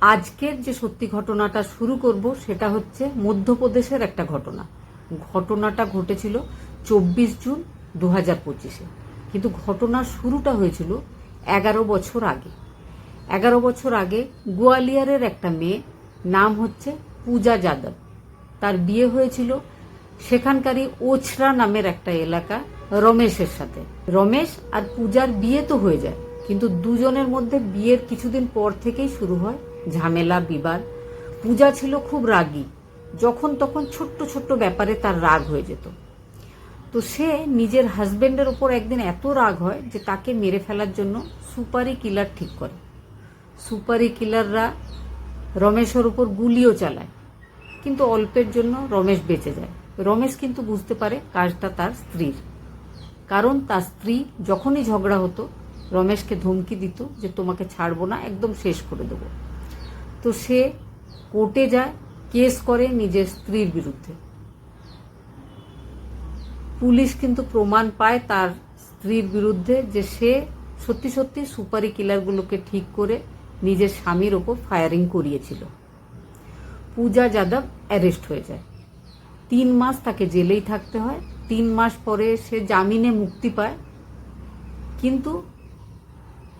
আজকের যে সত্যি ঘটনাটা শুরু করব, সেটা হচ্ছে মধ্যপ্রদেশের একটা ঘটনা। ঘটনাটা ঘটেছিল চব্বিশ জুন দু হাজার পঁচিশে। কিন্তু ঘটনার শুরুটা হয়েছিল এগারো বছর আগে। এগারো বছর আগে গোয়ালিয়রের একটা মেয়ে, নাম হচ্ছে পূজা যাদব। তার বিয়ে হয়েছিল সেখানকারই ওছরা নামের একটা এলাকা রমেশের সাথে। রমেশ আর পূজার বিয়ে তো হয়ে যায়, কিন্তু দুজনের মধ্যে বিয়ের কিছুদিন পর থেকেই শুরু হয় ঝামেলা, বিবাদ। পূজা ছিল খুব রাগী। যখন তখন ছোট্ট ছোট্ট ব্যাপারে তার রাগ হয়ে যেত। তো সে নিজের হাজবেন্ডের ওপর একদিন এত রাগ হয় যে তাকে মেরে ফেলার জন্য সুপারি কিলার ঠিক করে। সুপারি কিলাররা রমেশের উপর গুলিও চালায়। কিন্তু অল্পের জন্য রমেশ বেঁচে যায়। রমেশ কিন্তু বুঝতে পারে কাজটা তার স্ত্রীর। কারণ তার স্ত্রী যখনই ঝগড়া হতো, রমেশকে ধমকি দিত যে তোমাকে ছাড়বো না, একদম শেষ করে দেবো। তো সে কোর্টে যায়, কেস করে নিজের স্ত্রীর বিরুদ্ধে। পুলিশ কিন্তু প্রমাণ পায় তার স্ত্রীর বিরুদ্ধে যে সে সত্যি সত্যি সুপারি কিলারগুলোকে ঠিক করে নিজের স্বামীর ওপর ফায়ারিং করিয়েছিল। পূজা যাদব অ্যারেস্ট হয়ে যায়। তিন মাস তাকে জেলেই থাকতে হয়। তিন মাস পরে সে জামিনে মুক্তি পায়। কিন্তু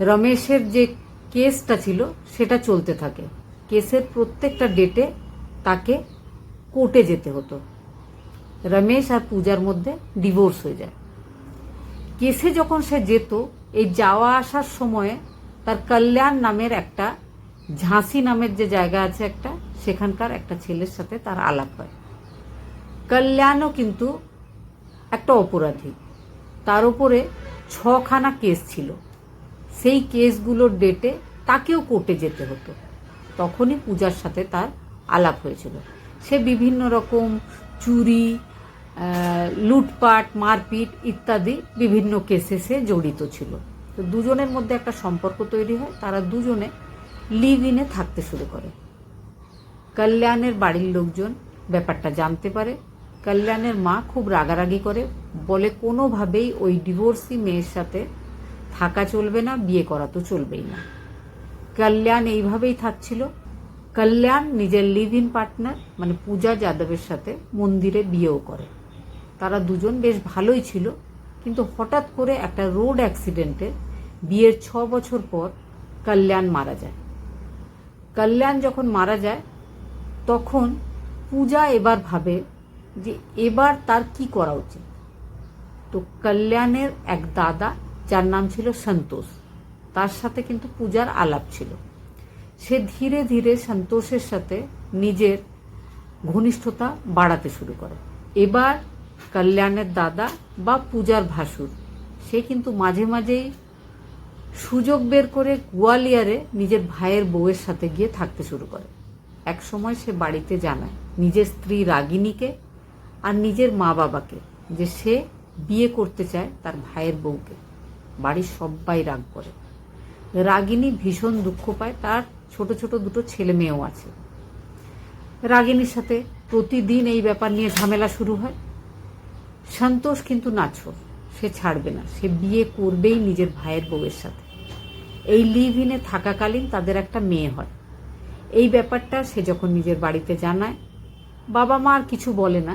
রমেশের যে কেসটা ছিল, সেটা চলতে থাকে। কেসের প্রত্যেকটা ডেটে তাকে কোর্টে যেতে হতো। রমেশ আর পূজার মধ্যে ডিভোর্স হয়ে যায়। কেসে যখন সে যেত, এই যাওয়া আসার সময়ে তার কল্যাণ নামের একটা, ঝাঁসি নামের যে জায়গা আছে একটা, সেখানকার একটা ছেলের সাথে তার আলাপ হয়। কল্যাণও কিন্তু একটা অপরাধী। তার উপরে ছখানা কেস ছিল। সেই কেসগুলোর ডেটে তাকেও কোর্টে যেতে হতো। তখনই পূজার সাথে তার আলাপ হয়েছিল। সে বিভিন্ন রকম চুরি লুটপাট, মারপিট ইত্যাদি বিভিন্ন কেসে সে জড়িত ছিল। তো দুজনের মধ্যে একটা সম্পর্ক তৈরি হয়, তারা দুজনে লিভ ইনে থাকতে শুরু করে। কল্যাণের বাড়ির লোকজন ব্যাপারটা জানতে পারে। কল্যাণের মা খুব রাগারাগি করে, বলে কোনোভাবেই ওই ডিভোর্সি মেয়ের সাথে থাকা চলবে না, বিয়ে করা তো চলবেই না। কল্যাণ এইভাবেই থাকছিল। কল্যাণ নিজের লিভ ইন পার্টনার মানে পূজা যাদবের সাথে মন্দিরে বিয়েও করে। তারা দুজন বেশ ভালোই ছিল, কিন্তু হঠাৎ করে একটা রোড অ্যাক্সিডেন্টে বিয়ের ছ বছর পর কল্যাণ মারা যায়। কল্যাণ যখন মারা যায়, তখন পূজা এবার ভাবে যে এবার তার কি করা উচিত। তো কল্যাণের এক দাদা, যার নাম ছিল সন্তোষ তার সাথে কিন্তু পূজার আলাপ ছিল। সে ধীরে ধীরে সন্তোষের সাথে নিজের ঘনিষ্ঠতা বাড়াতে শুরু করে। এবার কল্যাণের দাদা বা পূজার ভাসুর, সে কিন্তু মাঝে মাঝেই সুযোগ বের করে গোয়ালিয়ারে নিজের ভাইয়ের বউয়ের সাথে গিয়ে থাকতে শুরু করে। এক সময় সে বাড়িতে জানায় নিজের স্ত্রী রাগিনীকে আর নিজের মা বাবাকে যে সে বিয়ে করতে চায় তার ভাইয়ের বউকে। বাড়ির সবাই রাগ করে। রাগিনী ভীষণ দুঃখ পায়, তার ছোট ছোট দুটো ছেলে মেয়েও আছে। রাগিনীর সাথে প্রতিদিন এই ব্যাপার নিয়ে ঝামেলা শুরু হয়। সন্তোষ কিন্তু নাছো সে ছাড়বে না, সে বিয়ে করবেই নিজের ভাইয়ের বউয়ের সাথে। এই লিভ ইনে থাকাকালীন তাদের একটা মেয়ে হয়। এই ব্যাপারটা সে যখন নিজের বাড়িতে জানায়, বাবা মা আর কিছু বলে না।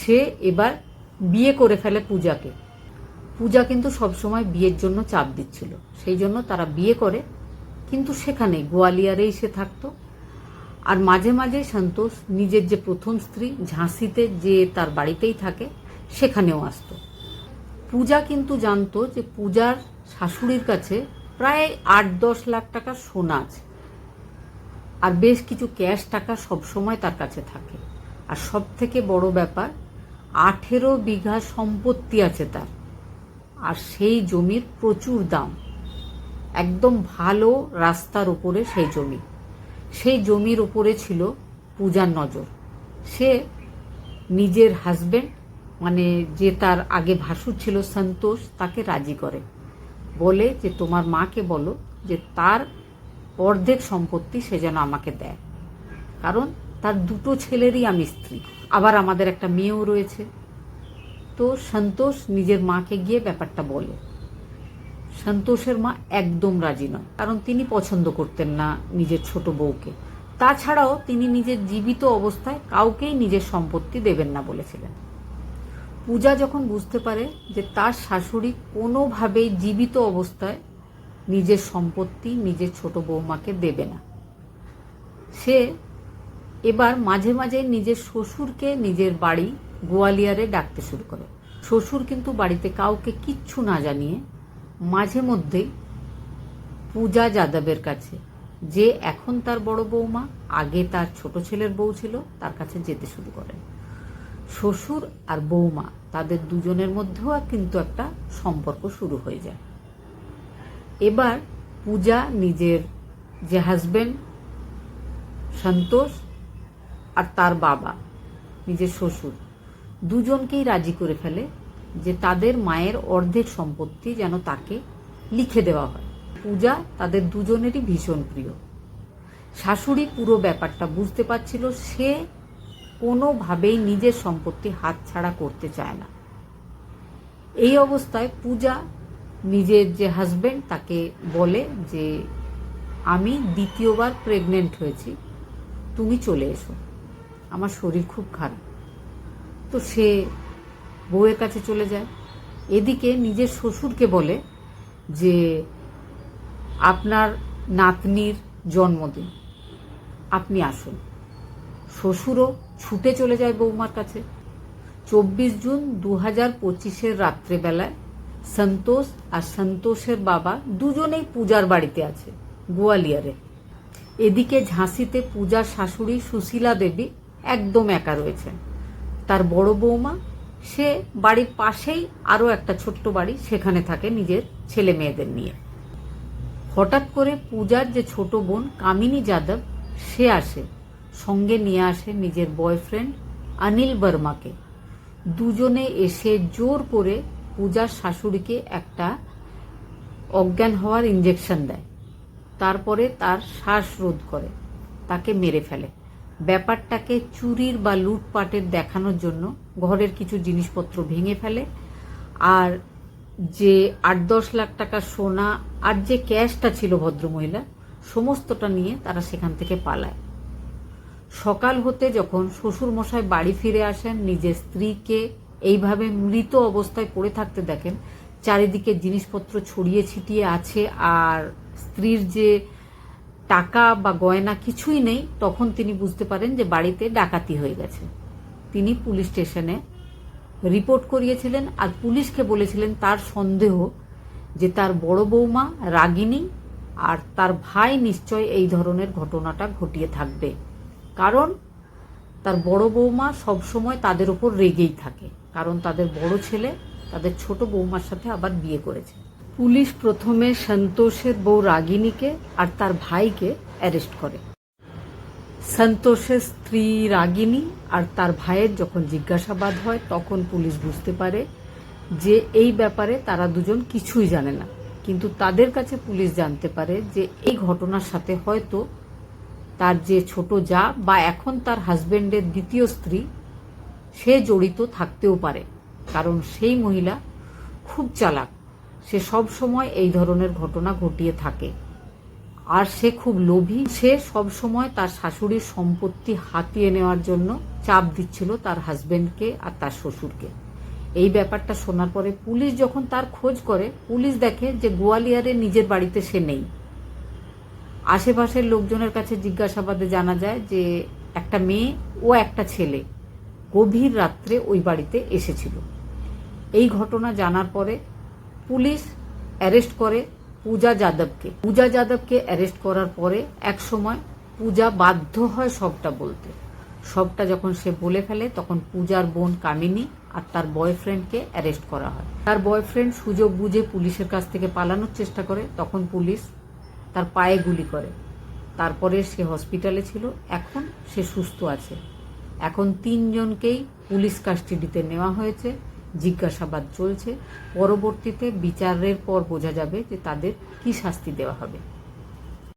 সে এবার বিয়ে করে ফেলে পূজাকে। পূজা কিন্তু সবসময় বিয়ের জন্য চাপ দিচ্ছিল। সেই জন্য তারা বিয়ে করে, কিন্তু সেখানে গোয়ালিয়ারেই সে থাকতো। আর মাঝে মাঝে সন্তোষ নিজের যে প্রথম স্ত্রী ঝাঁসিতে যে তার বাড়িতেই থাকে, সেখানেও আসতো। পূজা কিন্তু জানতো যে পূজার শাশুড়ির কাছে প্রায় আট দশ লাখ টাকা সোনা আছে। আর বেশ কিছু ক্যাশ টাকা সবসময় তার কাছে থাকে। আর সব থেকে বড় ব্যাপার, আঠেরো বিঘা সম্পত্তি আছে তার। আর সেই জমির প্রচুর দাম। একদম ভালো রাস্তার উপরে সেই জমি। সেই জমির উপরে ছিল পূজার নজর। সে নিজের হাজব্যান্ড মানে যে তার আগে ভাসুর ছিল সন্তোষ, তাকে রাজি করে। বলে যে, তোমার মাকে বলো যে, তার অর্ধেক সম্পত্তি সে যেন আমাকে দেয়। কারণ তার দুটো ছেলেরই আমি স্ত্রী। আবার আমাদের একটা মেয়েও রয়েছে। তো সন্তোষ নিজের মাকে গিয়ে ব্যাপারটা বলে। সন্তোষের মা একদম রাজি নয়, কারণ তিনি পছন্দ করতেন না নিজের ছোট বউকে। তাছাড়াও তিনি নিজের জীবিত অবস্থায় কাউকেই নিজের সম্পত্তি দেবেন না বলেছিলেন। পূজা যখন বুঝতে পারে যে তার শাশুড়ি কোনোভাবেই জীবিত অবস্থায় নিজের সম্পত্তি নিজের ছোট বৌমাকে দেবে না, সে এবার মাঝে মাঝে নিজের শ্বশুরকে নিজের বাড়ি গোয়ালিয়ারে ডাকতে শুরু করে। শ্বশুর কিন্তু বাড়িতে কাউকে কিচ্ছু না জানিয়ে মাঝে মধ্যেই পূজা যাদবের কাছে যে এখন তার বড় বৌমা, আগে তার ছোট ছেলের বউ ছিল, তার কাছে যেতে শুরু করেন শ্বশুর আর বৌমা তাদের দুজনের মধ্যেও কিন্তু একটা সম্পর্ক শুরু হয়ে যায়। এবার পূজা নিজের যে হাজবেন্ড সন্তোষ আর তার বাবা, নিজের শ্বশুর দুজনকেই রাজি করে ফেলে যে তাদের মায়ের অর্ধেক সম্পত্তি যেন তাকে লিখে দেওয়া হয়। পূজা তাদের দুজনেরই ভীষণ প্রিয়। শাশুড়ি পুরো ব্যাপারটা বুঝতে পারছিল, সে কোনোভাবেই নিজের সম্পত্তি হাতছাড়া করতে চায় না। এই অবস্থায় পূজা নিজের যে হাজবেন্ড তাকে বলে যে, আমি দ্বিতীয়বার প্রেগনেন্ট হয়েছি, তুমি চলে এসো। আমার শরীর খুব খারাপ। তো সে বউয়ের কাছে চলে যায়। এদিকে নিজের শ্বশুরকে বলে যে, আপনার নাতনির জন্মদিন। আপনি আসুন। শ্বশুরও ছুটে চলে যায় বৌমার কাছে। চব্বিশ জুন দু হাজার পঁচিশের রাত্রেবেলায় সন্তোষ আর সন্তোষের বাবা দুজনেই পূজার বাড়িতে আছে, গোয়ালিয়ারে। এদিকে ঝাঁসিতে পূজার শাশুড়ি সুশীলা দেবী একদম একা রয়েছেন। তার বড় বৌমা, সে বাড়ির পাশেই আরও একটা ছোট্ট বাড়ি সেখানে থাকে নিজের ছেলে মেয়েদের নিয়ে। হঠাৎ করে পূজার যে ছোট বোন কামিনী যাদব, সে আসে, সঙ্গে নিয়ে আসে নিজের বয়ফ্রেন্ড অনিল বর্মাকে। দুজনে এসে জোর করে পূজার শাশুড়িকে একটা অজ্ঞান হওয়ার ইঞ্জেকশন দেয়। তারপরে তার শ্বাস রোধ করে, তাকে মেরে ফেলে। ব্যাপারটাকে চুরির বা লুটপাটের দেখানোর জন্য ঘরের কিছু জিনিসপত্র ভেঙে ফেলে। আর যে আট দশ লাখ টাকা সোনা আর যে ক্যাশটা ছিল ভদ্রমহিলা সমস্তটা নিয়ে তারা সেখান থেকে পালায়। সকাল হতে যখন শ্বশুর মশাই বাড়ি ফিরে আসেন, নিজের স্ত্রীকে এইভাবে মৃত অবস্থায় পড়ে থাকতে দেখেন, চারিদিকে জিনিসপত্র ছড়িয়ে ছিটিয়ে আছে। আর স্ত্রীর যে টাকা বা গয়না কিছুই নেই, তখন তিনি বুঝতে পারেন যে বাড়িতে ডাকাতি হয়ে গেছে। তিনি পুলিশ স্টেশনে রিপোর্ট করিয়েছিলেন আর পুলিশকে বলেছিলেন তার সন্দেহ যে তার বড় বৌমা রাগিনী আর তার ভাই নিশ্চয় এই ধরনের ঘটনাটা ঘটিয়ে থাকবে। কারণ তার বড় বৌমা সবসময় তাদের ওপর রেগেই থাকে। কারণ তাদের বড় ছেলে তাদের ছোট বৌমার সাথে আবার বিয়ে করেছে। পুলিশ প্রথমে সন্তোষের বউ রাগিনীকে আর তার ভাইকে অ্যারেস্ট করে। সন্তোষের স্ত্রী রাগিনী আর তার ভাইয়ের যখন জিজ্ঞাসাবাদ হয়, তখন পুলিশ বুঝতে পারে যে এই ব্যাপারে তারা দুজন কিছুই জানে না। কিন্তু তাদের কাছে পুলিশ জানতে পারে যে এই ঘটনার সাথে হয়তো তার যে ছোট যা বা এখন তার হাজবেন্ডের দ্বিতীয় স্ত্রী, সে জড়িত থাকতেও পারে। কারণ সেই মহিলা খুব চালাক। সে সব সময় এই ধরনের ঘটনা ঘটিয়ে থাকে। আর সে খুব লোভী। সে সব সময় তার শাশুড়ির সম্পত্তি হাতিয়ে নেওয়ার জন্য চাপ দিচ্ছিল তার হাজবেন্ডকে আর তার শ্বশুরকে। এই ব্যাপারটা শোনার পরে পুলিশ যখন তার খোঁজ করে, পুলিশ দেখে যে গোয়ালিয়ারে নিজের বাড়িতে সে নেই। আশেপাশের লোকজনের কাছে জিজ্ঞাসাবাদে জানা যায় যে একটা মেয়ে ও একটা ছেলে গভীর রাত্রে ওই বাড়িতে এসেছিল। এই ঘটনা জানার পরে পুলিশ অ্যারেস্ট করে পূজা যাদবকে। পূজা যাদবকে অ্যারেস্ট করার পরে এক সময় পূজা বাধ্য হয় সবটা বলতে। সবটা যখন সে বলে ফেলে, তখন পূজার বোন কামিনী আর তার বয়ফ্রেন্ডকে অ্যারেস্ট করা হয়। তার বয়ফ্রেন্ড সুযোগ বুঝে পুলিশের কাছ থেকে পালানোর চেষ্টা করে। তখন পুলিশ তার পায়ে গুলি করে। তারপরে সে হসপিটালে ছিল। এখন সে সুস্থ আছে। এখন তিনজনকেই পুলিশ কাস্টাডিতে নেওয়া হয়েছে। জিজ্ঞাসাবাদ চলছে। পরবর্তীতে বিচারের পর বোঝা যাবে যে তাদের কি শাস্তি দেওয়া হবে।